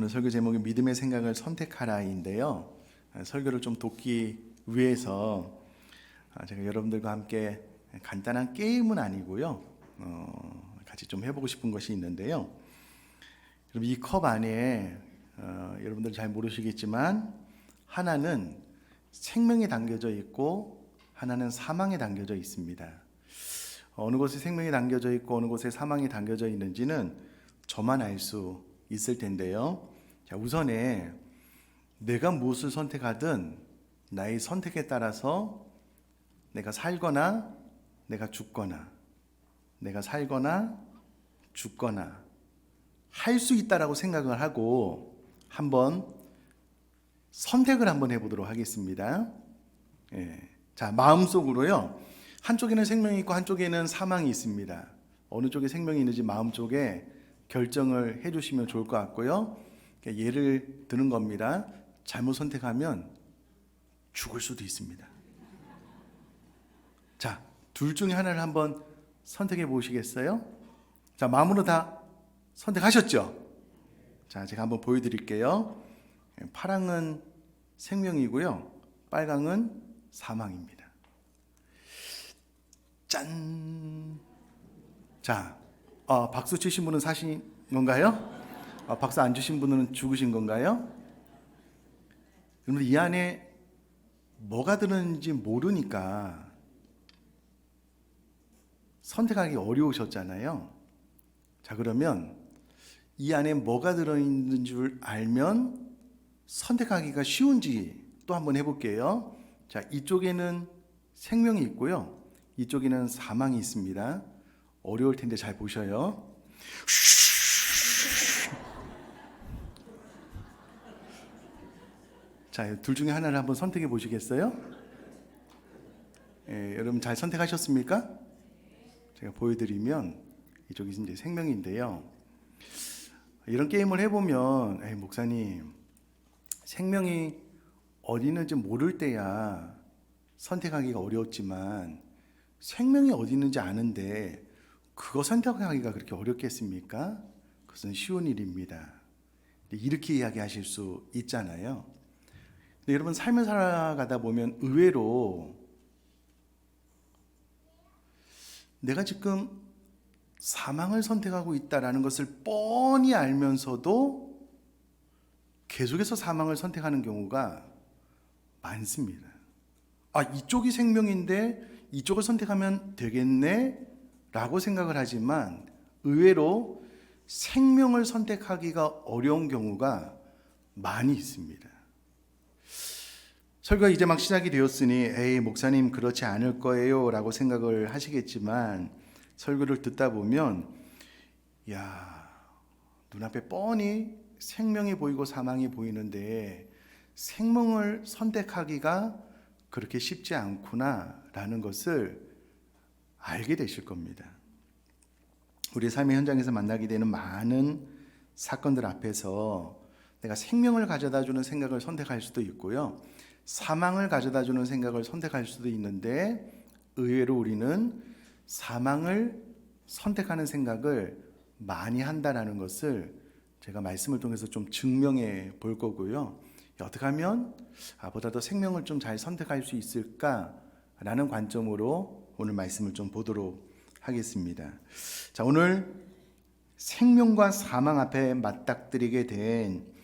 오늘 설교 제목이 믿음의 생각을 선택하라인데요. 아, 설교를 좀 돕기 위해서 아, 제가 여러분들과 함께 간단한 게임은 아니고요. 어, 같이 좀 해보고 싶은 것이 있는데요. 여러분 이 컵 안에 어, 여러분들 잘 모르시겠지만 하나는 생명이 담겨져 있고 하나는 사망이 담겨져 있습니다. 어느 곳에 생명이 담겨져 있고 어느 곳에 사망이 담겨져 있는지는 저만 알 수 있을 텐데요. 자, 우선에 내가 무엇을 선택하든 나의 선택에 따라서 내가 살거나 내가 죽거나 내가 살거나 죽거나 할 수 있다라고 생각을 하고 한번 선택을 한번 해보도록 하겠습니다. 예. 자, 마음속으로요. 한쪽에는 생명이 있고 한쪽에는 사망이 있습니다. 어느 쪽에 생명이 있는지 마음 쪽에 결정을 해주시면 좋을 것 같고요. 그러니까 예를 드는 겁니다. 잘못 선택하면 죽을 수도 있습니다. 자, 둘 중에 하나를 한번 선택해 보시겠어요? 자, 마음으로 다 선택하셨죠? 자, 제가 한번 보여드릴게요. 파랑은 생명이고요. 빨강은 사망입니다. 짠! 자, 어, 박수 치신 분은 사신 건가요? 어, 박수 안 주신 분은 죽으신 건가요? 그러면 이 안에 뭐가 들었는지 모르니까 선택하기 어려우셨잖아요. 자, 그러면 이 안에 뭐가 들어있는 줄 알면 선택하기가 쉬운지 또 한번 해볼게요. 자, 이쪽에는 생명이 있고요. 이쪽에는 사망이 있습니다. 어려울 텐데 잘 보셔요. 자, 둘 중에 하나를 한번 선택해 보시겠어요? 예, 여러분 잘 선택하셨습니까? 제가 보여드리면 이쪽이 이제 생명인데요. 이런 게임을 해보면, 에이, 목사님, 생명이 어디 있는지 모를 때야 선택하기가 어려웠지만 생명이 어디 있는지 아는데 그거 선택하기가 그렇게 어렵겠습니까? 그것은 쉬운 일입니다. 이렇게 이야기하실 수 있잖아요. 근데 여러분 삶을 살아가다 보면 의외로 내가 지금 사망을 선택하고 있다라는 것을 뻔히 알면서도 계속해서 사망을 선택하는 경우가 많습니다. 아, 이쪽이 생명인데 이쪽을 선택하면 되겠네? 라고 생각을 하지만 의외로 생명을 선택하기가 어려운 경우가 많이 있습니다. 설교가 이제 막 시작이 되었으니 에이 목사님 그렇지 않을 거예요라고 생각을 하시겠지만 설교를 듣다 보면 야 눈앞에 뻔히 생명이 보이고 사망이 보이는데 생명을 선택하기가 그렇게 쉽지 않구나라는 것을 알게 되실 겁니다. 우리 삶의 현장에서 만나게 되는 많은 사건들 앞에서 내가 생명을 가져다 주는 생각을 선택할 수도 있고요. 사망을 가져다 주는 생각을 선택할 수도 있는데 의외로 우리는 사망을 선택하는 생각을 많이 한다라는 것을 제가 말씀을 통해서 좀 증명해 볼 거고요. 어떻게 하면 아, 보다 더 생명을 좀 잘 선택할 수 있을까라는 관점으로 오늘 말씀을 좀 보도록 하겠습니다. 자, 오늘 생명과 사망 앞에 맞닥뜨리게 된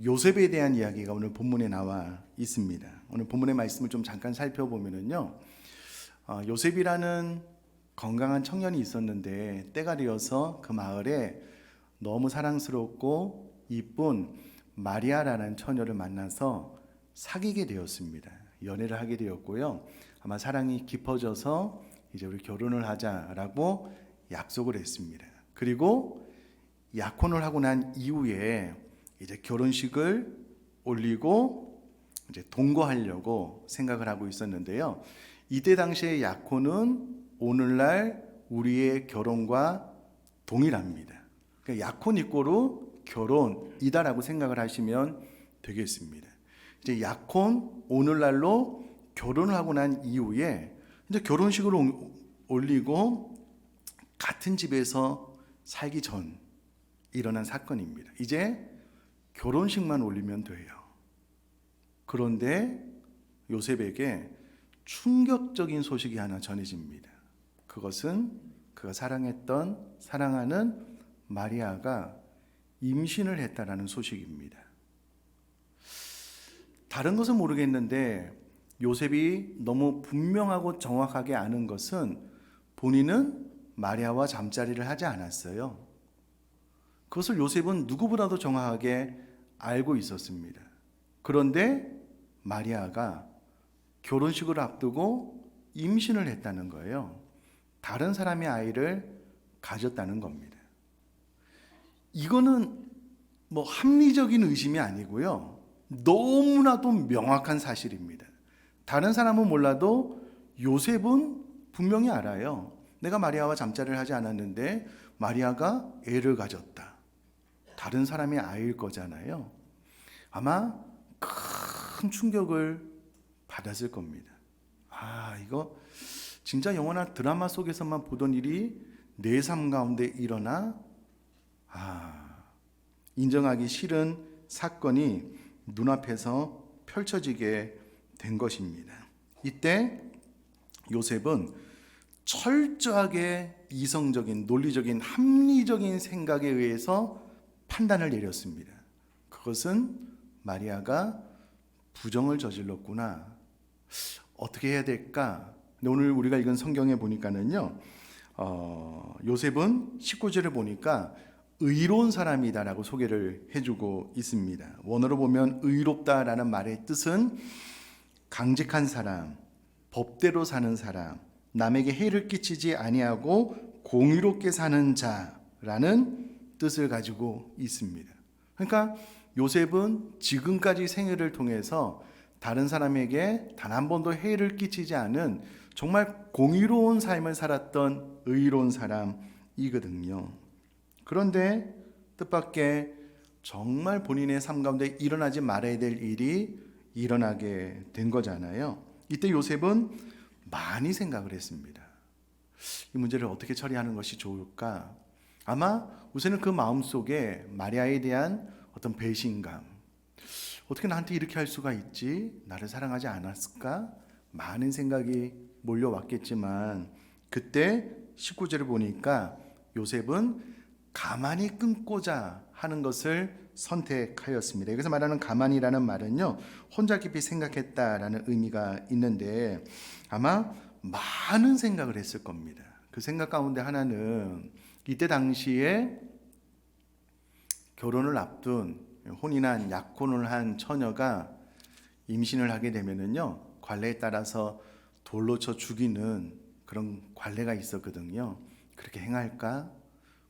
요셉에 대한 이야기가 오늘 본문에 나와 있습니다. 오늘 본문의 말씀을 좀 잠깐 살펴보면은요, 어, 요셉이라는 건강한 청년이 있었는데 때가 되어서 그 마을에 너무 사랑스럽고 이쁜 마리아라는 처녀를 만나서 사귀게 되었습니다. 연애를 하게 되었고요. 아마 사랑이 깊어져서 이제 우리 결혼을 하자라고 약속을 했습니다. 그리고 약혼을 하고 난 이후에 이제 결혼식을 올리고 이제 동거하려고 생각을 하고 있었는데요. 이때 당시의 약혼은 오늘날 우리의 결혼과 동일합니다. 그러니까 약혼 이꼬로 결혼이다라고 생각을 하시면 되겠습니다. 이제 약혼 오늘날로 결혼을 하고 난 이후에 이제 결혼식을 올리고 같은 집에서 살기 전 일어난 사건입니다. 이제 결혼식만 올리면 돼요. 그런데 요셉에게 충격적인 소식이 하나 전해집니다. 그것은 그가 사랑했던 사랑하는 마리아가 임신을 했다라는 소식입니다. 다른 것은 모르겠는데 요셉이 너무 분명하고 정확하게 아는 것은 본인은 마리아와 잠자리를 하지 않았어요. 그것을 요셉은 누구보다도 정확하게 알고 있었습니다. 그런데 마리아가 결혼식을 앞두고 임신을 했다는 거예요. 다른 사람의 아이를 가졌다는 겁니다. 이거는 뭐 합리적인 의심이 아니고요. 너무나도 명확한 사실입니다. 다른 사람은 몰라도 요셉은 분명히 알아요. 내가 마리아와 잠자리를 하지 않았는데 마리아가 애를 가졌다. 다른 사람의 아이일 거잖아요. 아마 큰 충격을 받았을 겁니다. 아, 이거 진짜 영화나 드라마 속에서만 보던 일이 내 삶 가운데 일어나 아, 인정하기 싫은 사건이 눈앞에서 펼쳐지게 된 것입니다. 이때 요셉은 철저하게 이성적인 논리적인 합리적인 생각에 의해서 판단을 내렸습니다. 그것은 마리아가 부정을 저질렀구나. 어떻게 해야 될까? 오늘 우리가 읽은 성경에 보니까는요, 어, 요셉은 19절을 보니까 의로운 사람이다라고 소개를 해주고 있습니다. 원어로 보면 의롭다라는 말의 뜻은 강직한 사람, 법대로 사는 사람, 남에게 해를 끼치지 아니하고 공의롭게 사는 자라는 뜻을 가지고 있습니다. 그러니까 요셉은 지금까지 생애를 통해서 다른 사람에게 단 한 번도 해를 끼치지 않은 정말 공의로운 삶을 살았던 의로운 사람이거든요. 그런데 뜻밖의 정말 본인의 삶 가운데 일어나지 말아야 될 일이 일어나게 된 거잖아요. 이때 요셉은 많이 생각을 했습니다. 이 문제를 어떻게 처리하는 것이 좋을까? 아마 우선은 그 마음 속에 마리아에 대한 어떤 배신감, 어떻게 나한테 이렇게 할 수가 있지? 나를 사랑하지 않았을까? 많은 생각이 몰려왔겠지만 그때 19절을 보니까 요셉은 가만히 끊고자 하는 것을 선택하였습니다. 여기서 말하는 가만히라는 말은요, 혼자 깊이 생각했다라는 의미가 있는데 아마 많은 생각을 했을 겁니다. 그 생각 가운데 하나는 이때 당시에 결혼을 앞둔 혼인한 약혼을 한 처녀가 임신을 하게 되면은요 관례에 따라서 돌로 쳐 죽이는 그런 관례가 있었거든요. 그렇게 행할까?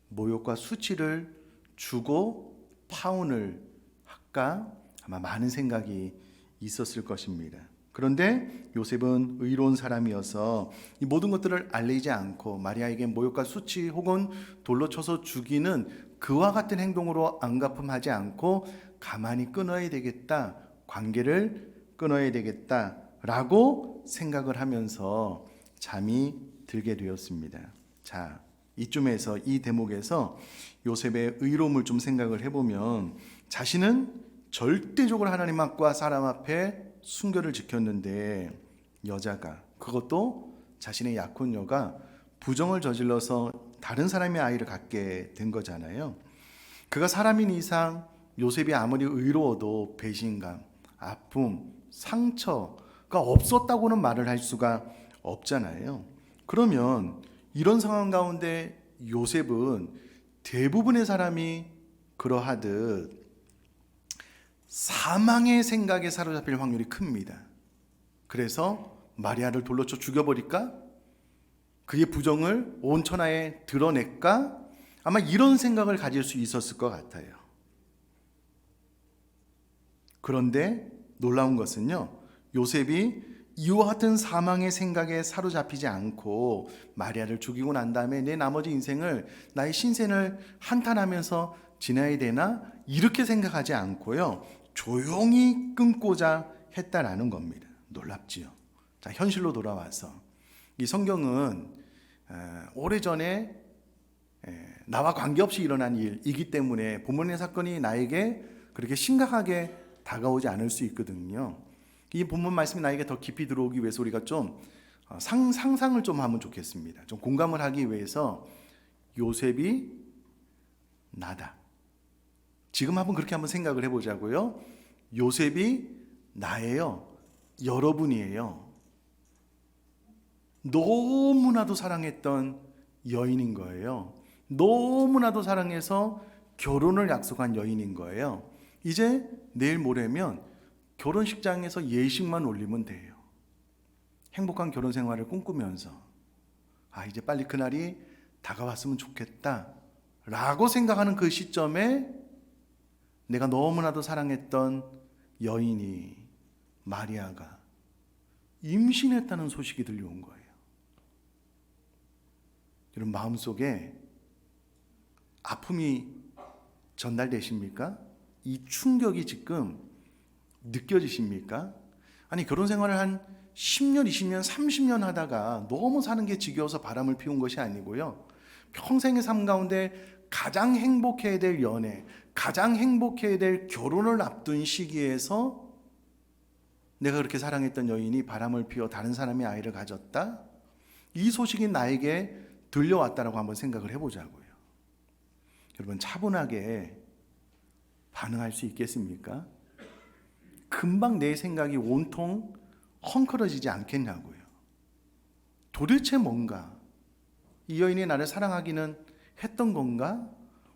모욕과 수치를 주고 파혼을 할까? 아마 많은 생각이 있었을 것입니다. 그런데 요셉은 의로운 사람이어서 이 모든 것들을 알리지 않고 마리아에게 모욕과 수치 혹은 돌로 쳐서 죽이는 그와 같은 행동으로 안갚음하지 않고 가만히 끊어야 되겠다. 관계를 끊어야 되겠다라고 생각을 하면서 잠이 들게 되었습니다. 자, 이쯤에서 이 대목에서 요셉의 의로움을 좀 생각을 해보면 자신은 절대적으로 하나님 앞과 사람 앞에 순결을 지켰는데 여자가 그것도 자신의 약혼녀가 부정을 저질러서 다른 사람의 아이를 갖게 된 거잖아요. 그가 사람인 이상 요셉이 아무리 의로워도 배신감, 아픔, 상처가 없었다고는 말을 할 수가 없잖아요. 그러면 이런 상황 가운데 요셉은 대부분의 사람이 그러하듯 사망의 생각에 사로잡힐 확률이 큽니다. 그래서 마리아를 돌로 쳐 죽여버릴까? 그의 부정을 온 천하에 드러낼까? 아마 이런 생각을 가질 수 있었을 것 같아요. 그런데 놀라운 것은요, 요셉이 이와 같은 사망의 생각에 사로잡히지 않고 마리아를 죽이고 난 다음에 내 나머지 인생을 나의 신생을 한탄하면서 지나야 되나 이렇게 생각하지 않고요 조용히 끊고자 했다라는 겁니다. 놀랍지요. 자 현실로 돌아와서 이 성경은 오래 전에 나와 관계없이 일어난 일이기 때문에 본문의 사건이 나에게 그렇게 심각하게 다가오지 않을 수 있거든요. 이 본문 말씀이 나에게 더 깊이 들어오기 위해서 우리가 좀 어, 상, 상상을 좀 하면 좋겠습니다. 좀 공감을 하기 위해서 요셉이 나다. 지금 한번 그렇게 한번 생각을 해보자고요. 요셉이 나예요. 여러분이에요. 너무나도 사랑했던 여인인 거예요. 너무나도 사랑해서 결혼을 약속한 여인인 거예요. 이제 내일 모레면 결혼식장에서 예식만 올리면 돼요. 행복한 결혼 생활을 꿈꾸면서 아 이제 빨리 그날이 다가왔으면 좋겠다 라고 생각하는 그 시점에 내가 너무나도 사랑했던 여인이 마리아가 임신했다는 소식이 들려온 거예요. 여러분 마음속에 아픔이 전달되십니까? 이 충격이 지금 느껴지십니까? 아니 결혼 생활을 한 10년, 20년, 30년 하다가 너무 사는 게 지겨워서 바람을 피운 것이 아니고요. 평생의 삶 가운데 가장 행복해야 될 연애, 가장 행복해야 될 결혼을 앞둔 시기에서 내가 그렇게 사랑했던 여인이 바람을 피워 다른 사람의 아이를 가졌다? 이 소식이 나에게 들려왔다라고 한번 생각을 해보자고요. 여러분 차분하게 반응할 수 있겠습니까? 금방 내 생각이 온통 헝클어지지 않겠냐고요. 도대체 뭔가 이 여인이 나를 사랑하기는 했던 건가?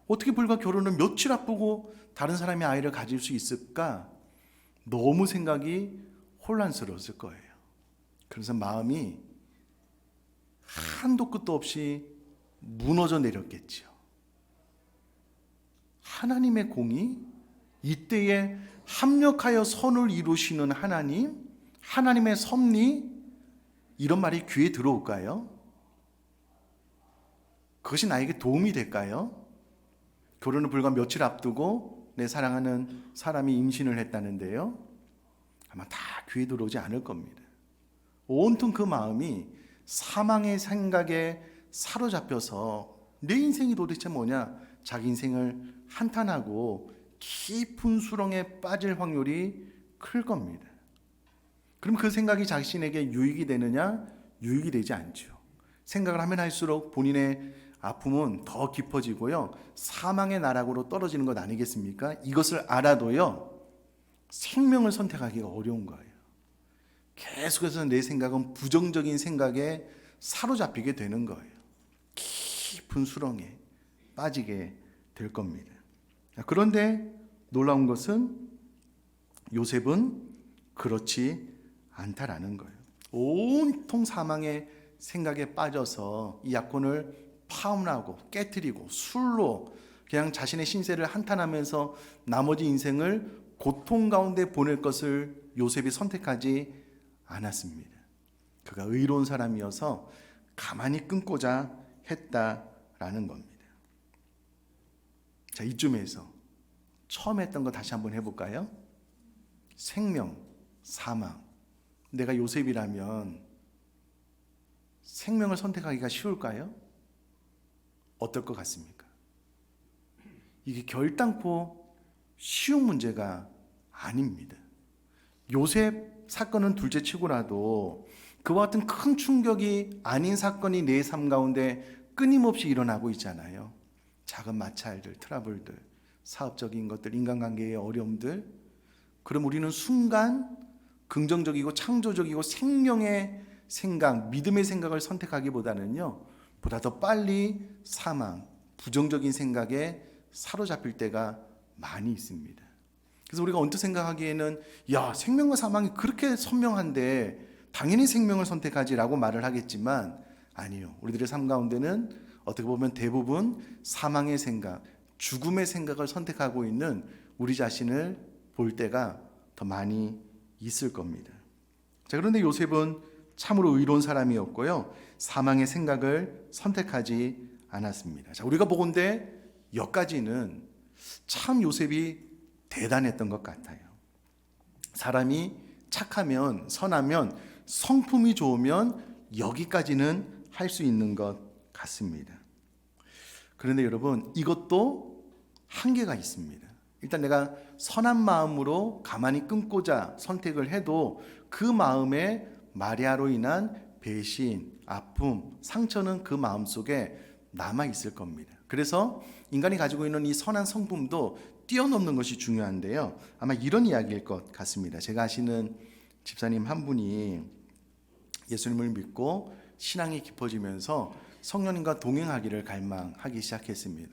어떻게 불과 결혼을 며칠 앞두고 다른 사람의 아이를 가질 수 있을까? 너무 생각이 혼란스러웠을 거예요. 그래서 마음이 한도 끝도 없이 무너져 내렸겠지요. 하나님의 공이 이때에 합력하여 선을 이루시는 하나님, 하나님의 섭리, 이런 말이 귀에 들어올까요? 그것이 나에게 도움이 될까요? 결혼을 불과 며칠 앞두고 내 사랑하는 사람이 임신을 했다는데요. 아마 다 귀에 들어오지 않을 겁니다. 온통 그 마음이 사망의 생각에 사로잡혀서 내 인생이 도대체 뭐냐? 자기 인생을 한탄하고 깊은 수렁에 빠질 확률이 클 겁니다. 그럼 그 생각이 자신에게 유익이 되느냐? 유익이 되지 않죠. 생각을 하면 할수록 본인의 아픔은 더 깊어지고요. 사망의 나락으로 떨어지는 것 아니겠습니까? 이것을 알아도요. 생명을 선택하기가 어려운 거예요. 계속해서 내 생각은 부정적인 생각에 사로잡히게 되는 거예요. 깊은 수렁에 빠지게 될 겁니다. 그런데 놀라운 것은 요셉은 그렇지 않다라는 거예요. 온통 사망의 생각에 빠져서 이 약혼을 파혼하고 깨뜨리고 술로 그냥 자신의 신세를 한탄하면서 나머지 인생을 고통 가운데 보낼 것을 요셉이 선택하지 않았습니다. 그가 의로운 사람이어서 가만히 끊고자 했다라는 겁니다. 자, 이쯤에서 처음 했던 거 다시 한번 해볼까요? 생명, 사망. 내가 요셉이라면 생명을 선택하기가 쉬울까요? 어떨 것 같습니까? 이게 결단코 쉬운 문제가 아닙니다. 요셉 사건은 둘째 치고라도 그와 같은 큰 충격이 아닌 사건이 내 삶 가운데 끊임없이 일어나고 있잖아요. 작은 마찰들, 트러블들, 사업적인 것들, 인간관계의 어려움들. 그럼 우리는 순간 긍정적이고 창조적이고 생명의 생각, 믿음의 생각을 선택하기보다는요, 보다 더 빨리 사망, 부정적인 생각에 사로잡힐 때가 많이 있습니다. 그래서 우리가 언뜻 생각하기에는 야, 생명과 사망이 그렇게 선명한데 당연히 생명을 선택하지라고 말을 하겠지만 아니요. 우리들의 삶 가운데는 어떻게 보면 대부분 사망의 생각, 죽음의 생각을 선택하고 있는 우리 자신을 볼 때가 더 많이 있을 겁니다. 자, 그런데 요셉은 참으로 의로운 사람이었고요. 사망의 생각을 선택하지 않았습니다. 자, 우리가 보건대 여기까지는 참 요셉이 대단했던 것 같아요. 사람이 착하면, 선하면, 성품이 좋으면 여기까지는 할 수 있는 것 같습니다. 그런데 여러분, 이것도 한계가 있습니다. 일단 내가 선한 마음으로 가만히 끊고자 선택을 해도 그 마음에 마리아로 인한 배신, 아픔, 상처는 그 마음 속에 남아 있을 겁니다. 그래서 인간이 가지고 있는 이 선한 성품도 뛰어넘는 것이 중요한데요. 아마 이런 이야기일 것 같습니다. 제가 아시는 집사님 한 분이 예수님을 믿고 신앙이 깊어지면서 성령님과 동행하기를 갈망하기 시작했습니다.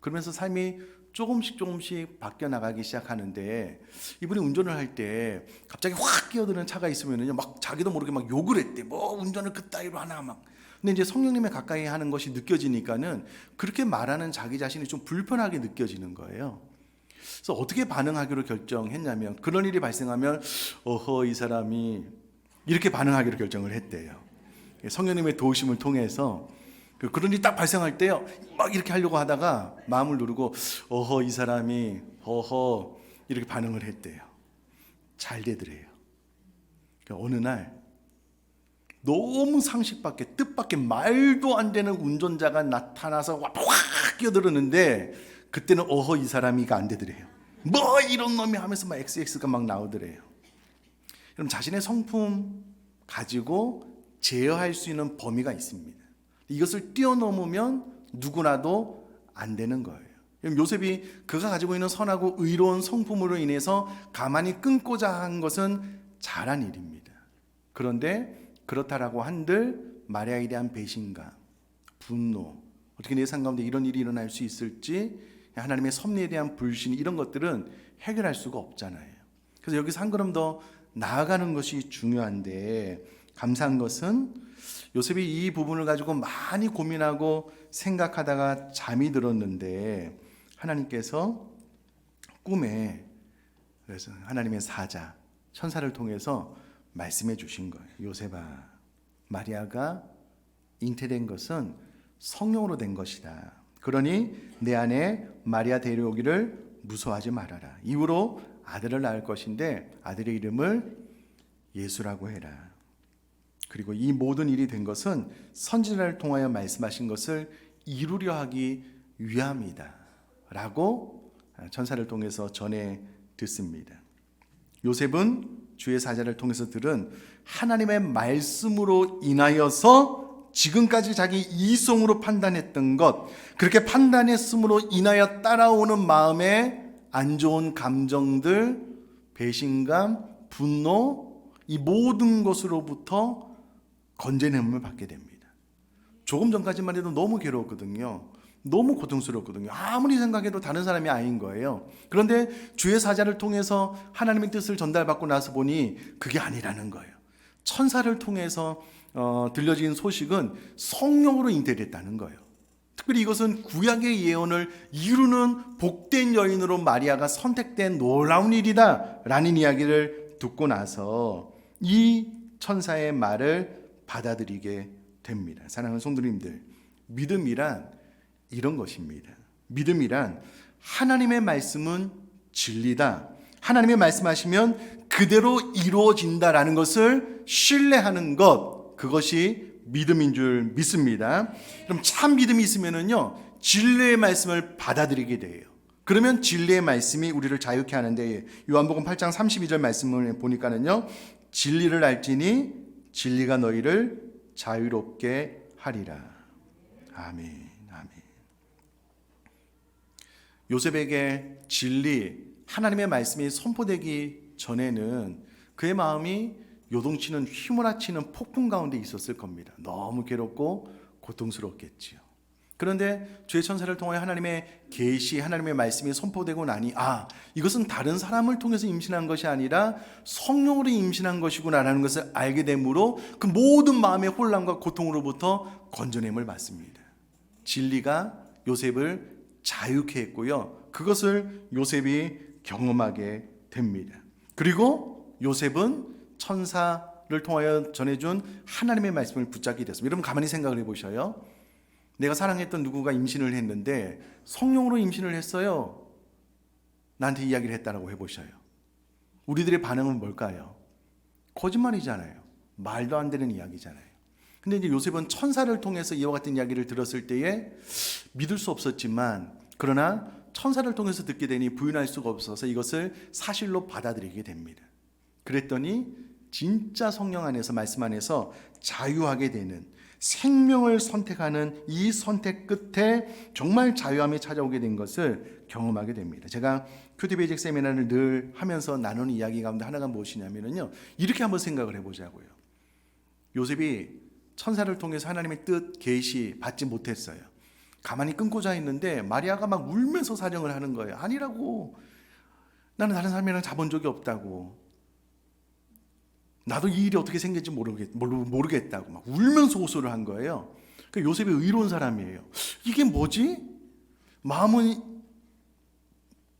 그러면서 삶이 조금씩 조금씩 바뀌어 나가기 시작하는데 이분이 운전을 할 때 갑자기 확 끼어드는 차가 있으면은요 막 자기도 모르게 막 욕을 했대. 뭐 운전을 그따위로 하나 막. 근데 이제 성령님의 가까이 하는 것이 느껴지니까는 그렇게 말하는 자기 자신이 좀 불편하게 느껴지는 거예요. 그래서 어떻게 반응하기로 결정했냐면 그런 일이 발생하면 어허 이 사람이 이렇게 반응하기로 결정을 했대요. 성령님의 도우심을 통해서 그 그런 일이 딱 발생할 때요 막 이렇게 하려고 하다가 마음을 누르고 어허 이 사람이 어허 이렇게 반응을 했대요. 잘 되더래요. 그러니까 어느 날 너무 상식밖에 뜻밖의 말도 안 되는 운전자가 나타나서 확 끼어들었는데 그때는 어허 이 사람이가 안 되더래요. 뭐 이런 놈이 하면서 막 XX가 막 나오더래요. 그럼 자신의 성품 가지고 제어할 수 있는 범위가 있습니다. 이것을 뛰어넘으면 누구나도 안 되는 거예요. 요셉이 그가 가지고 있는 선하고 의로운 성품으로 인해서 가만히 끊고자 한 것은 잘한 일입니다. 그런데 그렇다라고 한들 마리아에 대한 배신감, 분노, 어떻게 내 삶 가운데 이런 일이 일어날 수 있을지 하나님의 섭리에 대한 불신 이런 것들은 해결할 수가 없잖아요. 그래서 여기서 한 걸음 더 나아가는 것이 중요한데 감사한 것은 요셉이 이 부분을 가지고 많이 고민하고 생각하다가 잠이 들었는데 하나님께서 꿈에 그래서 하나님의 사자 천사를 통해서 말씀해 주신 거예요. 요셉아, 마리아가 잉태된 것은 성령으로 된 것이다. 그러니 내 안에 마리아 데려오기를 무서워하지 말아라. 이후로 아들을 낳을 것인데 아들의 이름을 예수라고 해라. 그리고 이 모든 일이 된 것은 선지자를 통하여 말씀하신 것을 이루려 하기 위함이다. 라고 천사를 통해서 전해 듣습니다. 요셉은 주의 사자를 통해서 들은 하나님의 말씀으로 인하여서 지금까지 자기 이성으로 판단했던 것, 그렇게 판단했음으로 인하여 따라오는 마음의 안 좋은 감정들, 배신감, 분노, 이 모든 것으로부터 건져냄을 받게 됩니다. 조금 전까지만 해도 너무 괴로웠거든요. 너무 고통스럽거든요. 아무리 생각해도 다른 사람이 아닌 거예요. 그런데 주의 사자를 통해서 하나님의 뜻을 전달받고 나서 보니 그게 아니라는 거예요. 천사를 통해서 어, 들려진 소식은 성령으로 잉태됐다는 거예요. 특별히 이것은 구약의 예언을 이루는 복된 여인으로 마리아가 선택된 놀라운 일이다라는 이야기를 듣고 나서 이 천사의 말을 받아들이게 됩니다. 사랑하는 성도님들, 믿음이란 이런 것입니다. 믿음이란 하나님의 말씀은 진리다. 하나님의 말씀하시면 그대로 이루어진다라는 것을 신뢰하는 것. 그것이 믿음인 줄 믿습니다. 그럼 참 믿음이 있으면은요, 진리의 말씀을 받아들이게 돼요. 그러면 진리의 말씀이 우리를 자유케 하는데 요한복음 8장 32절 말씀을 보니까는요. 진리를 알지니 진리가 너희를 자유롭게 하리라. 아멘. 아멘. 요셉에게 진리, 하나님의 말씀이 선포되기 전에는 그의 마음이 요동치는 휘몰아치는 폭풍 가운데 있었을 겁니다. 너무 괴롭고 고통스럽겠지요. 그런데 주의 천사를 통해 하나님의 계시, 하나님의 말씀이 선포되고 나니 아 이것은 다른 사람을 통해서 임신한 것이 아니라 성령으로 임신한 것이구나라는 것을 알게 되므로 그 모든 마음의 혼란과 고통으로부터 건져냄을 받습니다. 진리가 요셉을 자유케 했고요. 그것을 요셉이 경험하게 됩니다. 그리고 요셉은 천사를 통하여 전해준 하나님의 말씀을 붙잡게 됐습니다. 여러분 가만히 생각을 해보셔요. 내가 사랑했던 누구가 임신을 했는데 성령으로 임신을 했어요. 나한테 이야기를 했다라고 해보셔요. 우리들의 반응은 뭘까요? 거짓말이잖아요. 말도 안 되는 이야기잖아요. 근데 이제 요셉은 천사를 통해서 이와 같은 이야기를 들었을 때에 믿을 수 없었지만 그러나 천사를 통해서 듣게 되니 부인할 수가 없어서 이것을 사실로 받아들이게 됩니다. 그랬더니 진짜 성령 안에서 말씀 안에서 자유하게 되는 생명을 선택하는 이 선택 끝에 정말 자유함이 찾아오게 된 것을 경험하게 됩니다. 제가 큐티 베이직 세미나를 늘 하면서 나누는 이야기 가운데 하나가 무엇이냐면요. 이렇게 한번 생각을 해보자고요. 요셉이 천사를 통해서 하나님의 뜻 계시 받지 못했어요. 가만히 끊고 자 있는데 마리아가 막 울면서 사정을 하는 거예요. 아니라고. 나는 다른 사람이랑 자본 적이 없다고. 나도 이 일이 어떻게 생길지 모르겠, 모르, 모르겠다고 막 울면서 호소를 한 거예요. 그 요셉이 의로운 사람이에요. 이게 뭐지? 마음은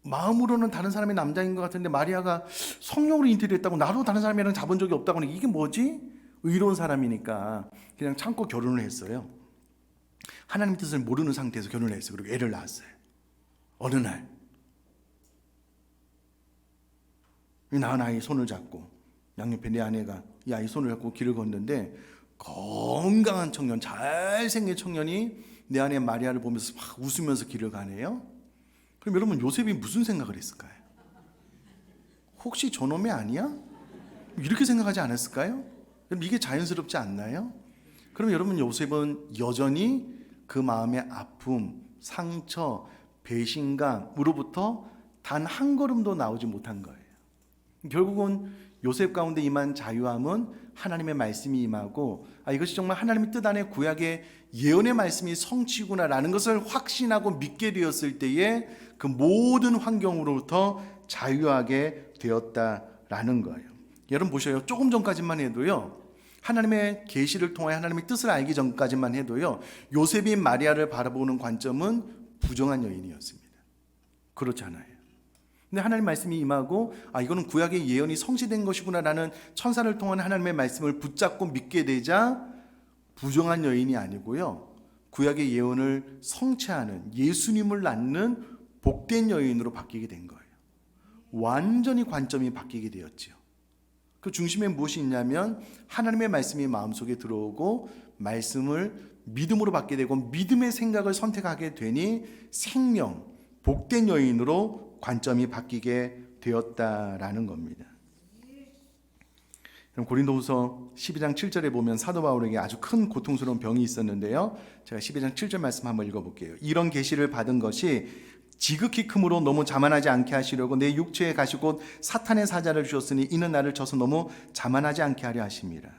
마음으로는 다른 사람의 남자인 것 같은데 마리아가 성령으로 인터뷰했다고 나도 다른 사람이랑 자본 적이 없다고 하니 이게 뭐지? 의로운 사람이니까 그냥 참고 결혼을 했어요. 하나님 뜻을 모르는 상태에서 결혼을 했어요. 그리고 애를 낳았어요. 어느 날이 낳은 아이 손을 잡고 양옆에 내 아내가 이 아이 손을 잡고 길을 걷는데 건강한 청년, 잘생긴 청년이 내 아내 마리아를 보면서 막 웃으면서 길을 가네요. 그럼 여러분 요셉이 무슨 생각을 했을까요? 혹시 저놈이 아니야? 이렇게 생각하지 않았을까요? 그럼 이게 자연스럽지 않나요? 그럼 여러분 요셉은 여전히 그 마음의 아픔, 상처, 배신감으로부터 단 한 걸음도 나오지 못한 거예요. 결국은 요셉 가운데 임한 자유함은 하나님의 말씀이 임하고 아 이것이 정말 하나님의 뜻 안에 구약의 예언의 말씀이 성취구나라는 것을 확신하고 믿게 되었을 때에 그 모든 환경으로부터 자유하게 되었다라는 거예요. 여러분 보셔요. 조금 전까지만 해도요. 하나님의 계시를 통해 하나님의 뜻을 알기 전까지만 해도요. 요셉이 마리아를 바라보는 관점은 부정한 여인이었습니다. 그렇잖아요. 근데 하나님 말씀이 임하고 아 이거는 구약의 예언이 성취된 것이구나라는 천사를 통한 하나님의 말씀을 붙잡고 믿게 되자 부정한 여인이 아니고요. 구약의 예언을 성취하는 예수님을 낳는 복된 여인으로 바뀌게 된 거예요. 완전히 관점이 바뀌게 되었지요. 그 중심에 무엇이 있냐면 하나님의 말씀이 마음속에 들어오고 말씀을 믿음으로 받게 되고 믿음의 생각을 선택하게 되니 생명, 복된 여인으로 관점이 바뀌게 되었다라는 겁니다. 그럼 고린도후서 12장 7절에 보면 사도 바울에게 아주 큰 고통스러운 병이 있었는데요. 제가 12장 7절 말씀 한번 읽어볼게요. 이런 계시를 받은 것이 지극히 크므로 너무 자만하지 않게 하시려고 내 육체에 가시고 사탄의 사자를 주셨으니 이는 나를 쳐서 너무 자만하지 않게 하려 하십니다.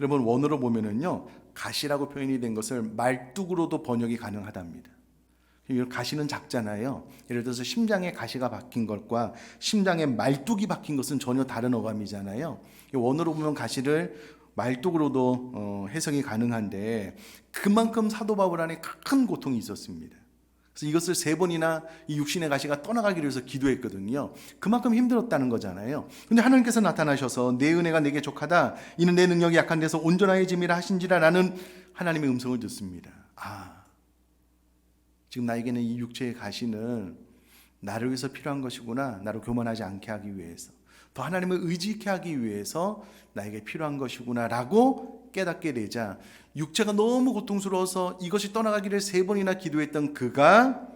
여러분 원어로 보면은요 가시라고 표현이 된 것을 말뚝으로도 번역이 가능하답니다. 가시는 작잖아요. 예를 들어서 심장에 가시가 박힌 것과 심장에 말뚝이 박힌 것은 전혀 다른 어감이잖아요. 원어로 보면 가시를 말뚝으로도 어, 해석이 가능한데 그만큼 사도 바울 안에 큰 고통이 있었습니다. 그래서 이것을 세 번이나 이 육신의 가시가 떠나가기를 위해서 기도했거든요. 그만큼 힘들었다는 거잖아요. 근데 하나님께서 나타나셔서 내 은혜가 내게 족하다. 이는 내 능력이 약한 데서 온전하여짐이라 하신지라 라는 하나님의 음성을 듣습니다. 아, 지금 나에게는 이 육체의 가시는 나를 위해서 필요한 것이구나. 나를 교만하지 않게 하기 위해서. 더 하나님을 의지케 하기 위해서 나에게 필요한 것이구나라고 깨닫게 되자 육체가 너무 고통스러워서 이것이 떠나가기를 세 번이나 기도했던 그가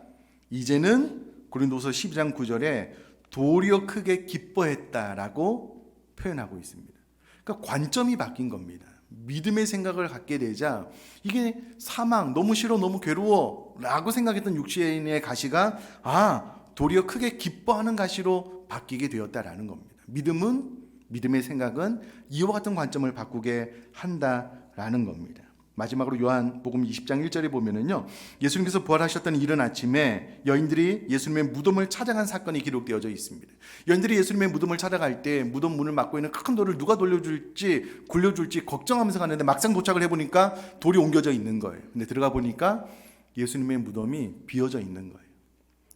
이제는 고린도서 12장 9절에 도리어 크게 기뻐했다라고 표현하고 있습니다. 그러니까 관점이 바뀐 겁니다. 믿음의 생각을 갖게 되자 이게 사망 너무 싫어 너무 괴로워라고 생각했던 육신의 가시가 아 도리어 크게 기뻐하는 가시로 바뀌게 되었다라는 겁니다. 믿음은 믿음의 생각은 이와 같은 관점을 바꾸게 한다라는 겁니다. 마지막으로 요한복음 20장 1절에 보면은요. 예수님께서 부활하셨던 이른 아침에 여인들이 예수님의 무덤을 찾아간 사건이 기록되어져 있습니다. 여인들이 예수님의 무덤을 찾아갈 때 무덤 문을 막고 있는 큰 돌을 누가 돌려줄지 굴려줄지 걱정하면서 가는데 막상 도착을 해보니까 돌이 옮겨져 있는 거예요. 근데 들어가 보니까 예수님의 무덤이 비어져 있는 거예요.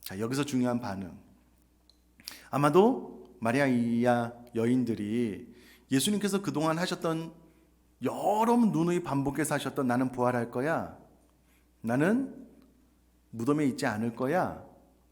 자 여기서 중요한 반응. 아마도 마리아 이야 여인들이 예수님께서 그동안 하셨던 여러 누누이 반복해서 하셨던 나는 부활할 거야. 나는 무덤에 있지 않을 거야.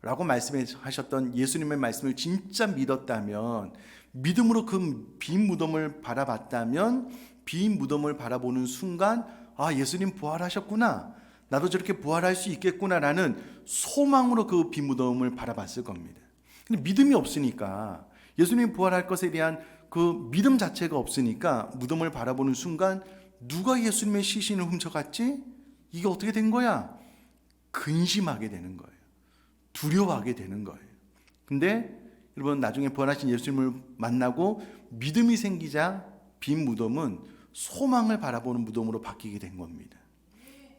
라고 말씀하셨던 예수님의 말씀을 진짜 믿었다면, 믿음으로 그 빈 무덤을 바라봤다면, 빈 무덤을 바라보는 순간, 아, 예수님 부활하셨구나. 나도 저렇게 부활할 수 있겠구나라는 소망으로 그 빈 무덤을 바라봤을 겁니다. 근데 믿음이 없으니까 예수님이 부활할 것에 대한 그 믿음 자체가 없으니까 무덤을 바라보는 순간 누가 예수님의 시신을 훔쳐갔지? 이게 어떻게 된 거야? 근심하게 되는 거예요. 두려워하게 되는 거예요. 근데 여러분 나중에 부활하신 예수님을 만나고 믿음이 생기자 빈 무덤은 소망을 바라보는 무덤으로 바뀌게 된 겁니다.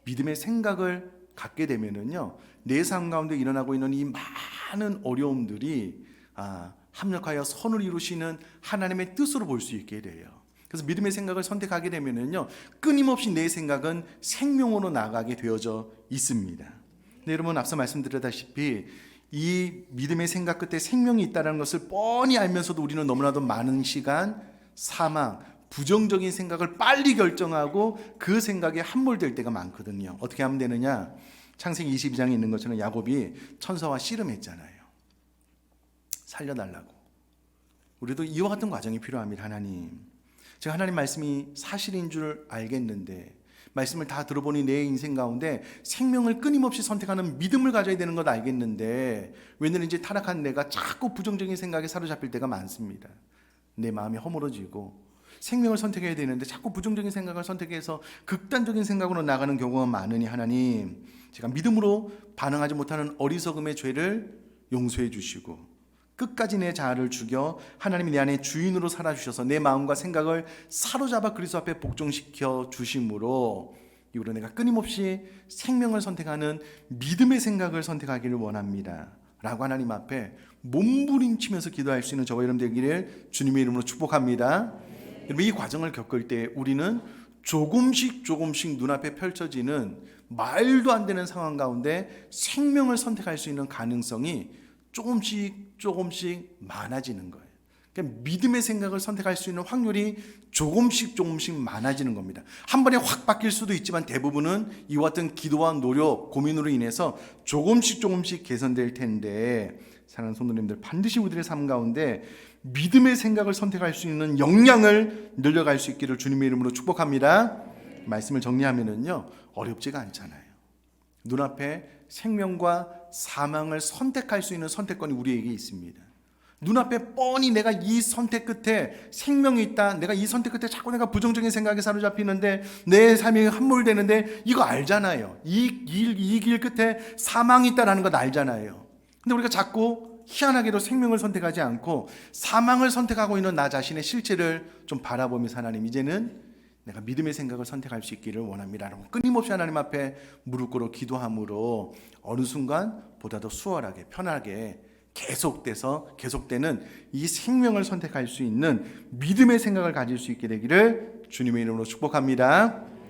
믿음의 생각을 갖게 되면은요 내 삶 가운데 일어나고 있는 이 많은 어려움들이 아, 합력하여 선을 이루시는 하나님의 뜻으로 볼 수 있게 돼요. 그래서 믿음의 생각을 선택하게 되면은요 끊임없이 내 생각은 생명으로 나가게 되어져 있습니다. 네, 여러분 앞서 말씀드렸다시피 이 믿음의 생각 끝에 생명이 있다는 것을 뻔히 알면서도 우리는 너무나도 많은 시간 사망, 부정적인 생각을 빨리 결정하고 그 생각에 함몰될 때가 많거든요. 어떻게 하면 되느냐? 창세기 22장에 있는 것처럼 야곱이 천사와 씨름했잖아요. 살려달라고. 우리도 이와 같은 과정이 필요합니다, 하나님. 제가 하나님 말씀이 사실인 줄 알겠는데 말씀을 다 들어보니 내 인생 가운데 생명을 끊임없이 선택하는 믿음을 가져야 되는 것 알겠는데 왜냐든지 타락한 내가 자꾸 부정적인 생각에 사로잡힐 때가 많습니다. 내 마음이 허물어지고 생명을 선택해야 되는데 자꾸 부정적인 생각을 선택해서 극단적인 생각으로 나가는 경우가 많으니 하나님 제가 믿음으로 반응하지 못하는 어리석음의 죄를 용서해 주시고 끝까지 내 자아를 죽여 하나님이 내 안에 주인으로 살아주셔서 내 마음과 생각을 사로잡아 그리스도 앞에 복종시켜 주심으로 이후로 내가 끊임없이 생명을 선택하는 믿음의 생각을 선택하기를 원합니다. 라고 하나님 앞에 몸부림치면서 기도할 수 있는 저와 여러분 되기를 주님의 이름으로 축복합니다. 여러분 이 과정을 겪을 때 우리는 조금씩 조금씩 눈앞에 펼쳐지는 말도 안 되는 상황 가운데 생명을 선택할 수 있는 가능성이 조금씩 조금씩 많아지는 거예요. 그러니까 믿음의 생각을 선택할 수 있는 확률이 조금씩 조금씩 많아지는 겁니다. 한 번에 확 바뀔 수도 있지만 대부분은 이와 같은 기도와 노력, 고민으로 인해서 조금씩 조금씩 개선될 텐데 사랑하는 성도님들 반드시 우리들의 삶 가운데 믿음의 생각을 선택할 수 있는 역량을 늘려갈 수 있기를 주님의 이름으로 축복합니다. 말씀을 정리하면은요 어렵지가 않잖아요. 눈앞에 생명과 사망을 선택할 수 있는 선택권이 우리에게 있습니다. 눈앞에 뻔히 내가 이 선택 끝에 생명이 있다. 내가 이 선택 끝에 자꾸 내가 부정적인 생각에 사로잡히는데 내 삶이 함몰되는데 이거 알잖아요. 이 길, 이길 끝에 사망이 있다라는 것 알잖아요. 근데 우리가 자꾸 희한하게도 생명을 선택하지 않고 사망을 선택하고 있는 나 자신의 실체를 좀 바라보면서 하나님 이제는 내가 믿음의 생각을 선택할 수 있기를 원합니다. 라고 끊임없이 하나님 앞에 무릎 꿇어 기도함으로 어느 순간 보다 더 수월하게 편하게 계속돼서 계속되는 이 생명을 선택할 수 있는 믿음의 생각을 가질 수 있게 되기를 주님의 이름으로 축복합니다.